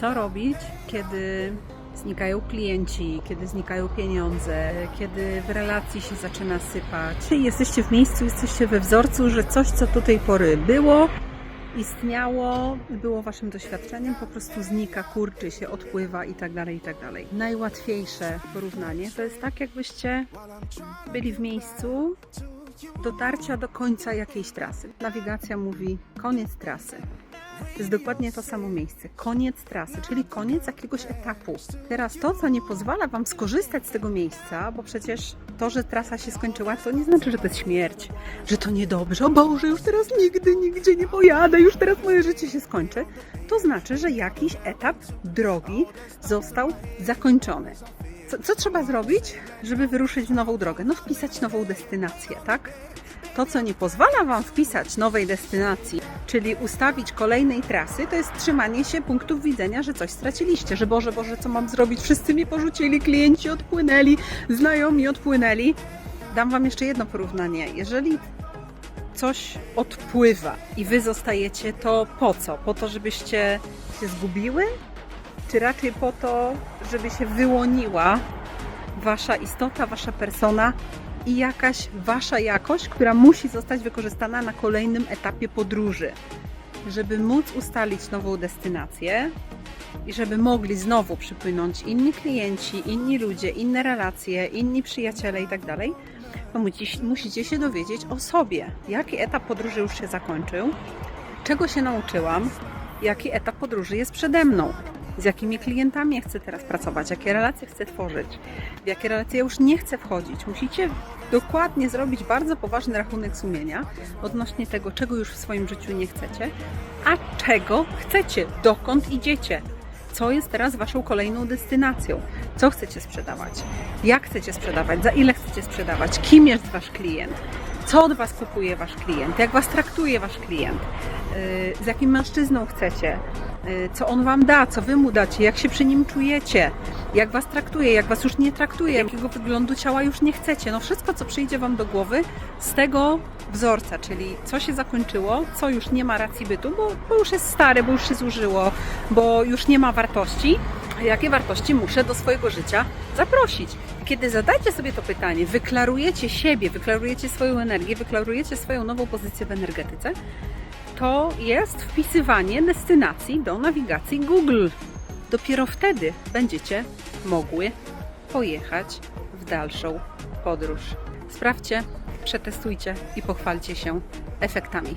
Co robić, kiedy znikają klienci, kiedy znikają pieniądze, kiedy w relacji się zaczyna sypać? Jesteście w miejscu, jesteście we wzorcu, że coś, co do tej pory było, istniało, było waszym doświadczeniem, po prostu znika, kurczy się, odpływa i tak dalej, i tak dalej. Najłatwiejsze porównanie to jest tak, jakbyście byli w miejscu dotarcia do końca jakiejś trasy. Nawigacja mówi koniec trasy. To jest dokładnie to samo miejsce. Koniec trasy, czyli koniec jakiegoś etapu. Teraz to, co nie pozwala Wam skorzystać z tego miejsca, bo przecież to, że trasa się skończyła, to nie znaczy, że to jest śmierć, że to niedobrze. O Boże, już teraz nigdy, nigdzie nie pojadę, już teraz moje życie się skończy. To znaczy, że jakiś etap drogi został zakończony. Co, co trzeba zrobić, żeby wyruszyć w nową drogę? No wpisać nową destynację, tak? To, co nie pozwala Wam wpisać nowej destynacji, czyli ustawić kolejnej trasy, to jest trzymanie się punktów widzenia, że coś straciliście, że Boże, Boże, co mam zrobić? Wszyscy mnie porzucili, klienci odpłynęli, znajomi odpłynęli. Dam Wam jeszcze jedno porównanie. Jeżeli coś odpływa i Wy zostajecie, to po co? Po to, żebyście się zgubiły? Czy raczej po to, żeby się wyłoniła Wasza istota, Wasza persona i jakaś wasza jakość, która musi zostać wykorzystana na kolejnym etapie podróży, żeby móc ustalić nową destynację i żeby mogli znowu przypłynąć inni klienci, inni ludzie, inne relacje, inni przyjaciele itd., to musi- musicie się dowiedzieć o sobie, jaki etap podróży już się zakończył, czego się nauczyłam, jaki etap podróży jest przede mną, z jakimi klientami ja chcę teraz pracować, jakie relacje chcę tworzyć, w jakie relacje już nie chcę wchodzić. Musicie dokładnie zrobić bardzo poważny rachunek sumienia odnośnie tego, czego już w swoim życiu nie chcecie, a czego chcecie, dokąd idziecie. Co jest teraz Waszą kolejną destynacją? Co chcecie sprzedawać? Jak chcecie sprzedawać? Za ile chcecie sprzedawać? Kim jest Wasz klient? Co od Was kupuje Wasz klient? Jak Was traktuje Wasz klient? Yy, Z jakim mężczyzną chcecie? Yy, Co on Wam da? Co Wy mu dacie? Jak się przy nim czujecie? Jak Was traktuje? Jak Was już nie traktuje? Jakiego wyglądu ciała już nie chcecie? No wszystko, co przyjdzie Wam do głowy z tego wzorca, czyli co się zakończyło, co już nie ma racji bytu, bo, bo już jest stare, bo już się zużyło, bo już nie ma wartości. Jakie wartości muszę do swojego życia zaprosić? Kiedy zadacie sobie to pytanie, wyklarujecie siebie, wyklarujecie swoją energię, wyklarujecie swoją nową pozycję w energetyce, to jest wpisywanie destynacji do nawigacji Google. Dopiero wtedy będziecie mogły pojechać w dalszą podróż. Sprawdźcie, przetestujcie i pochwalcie się efektami.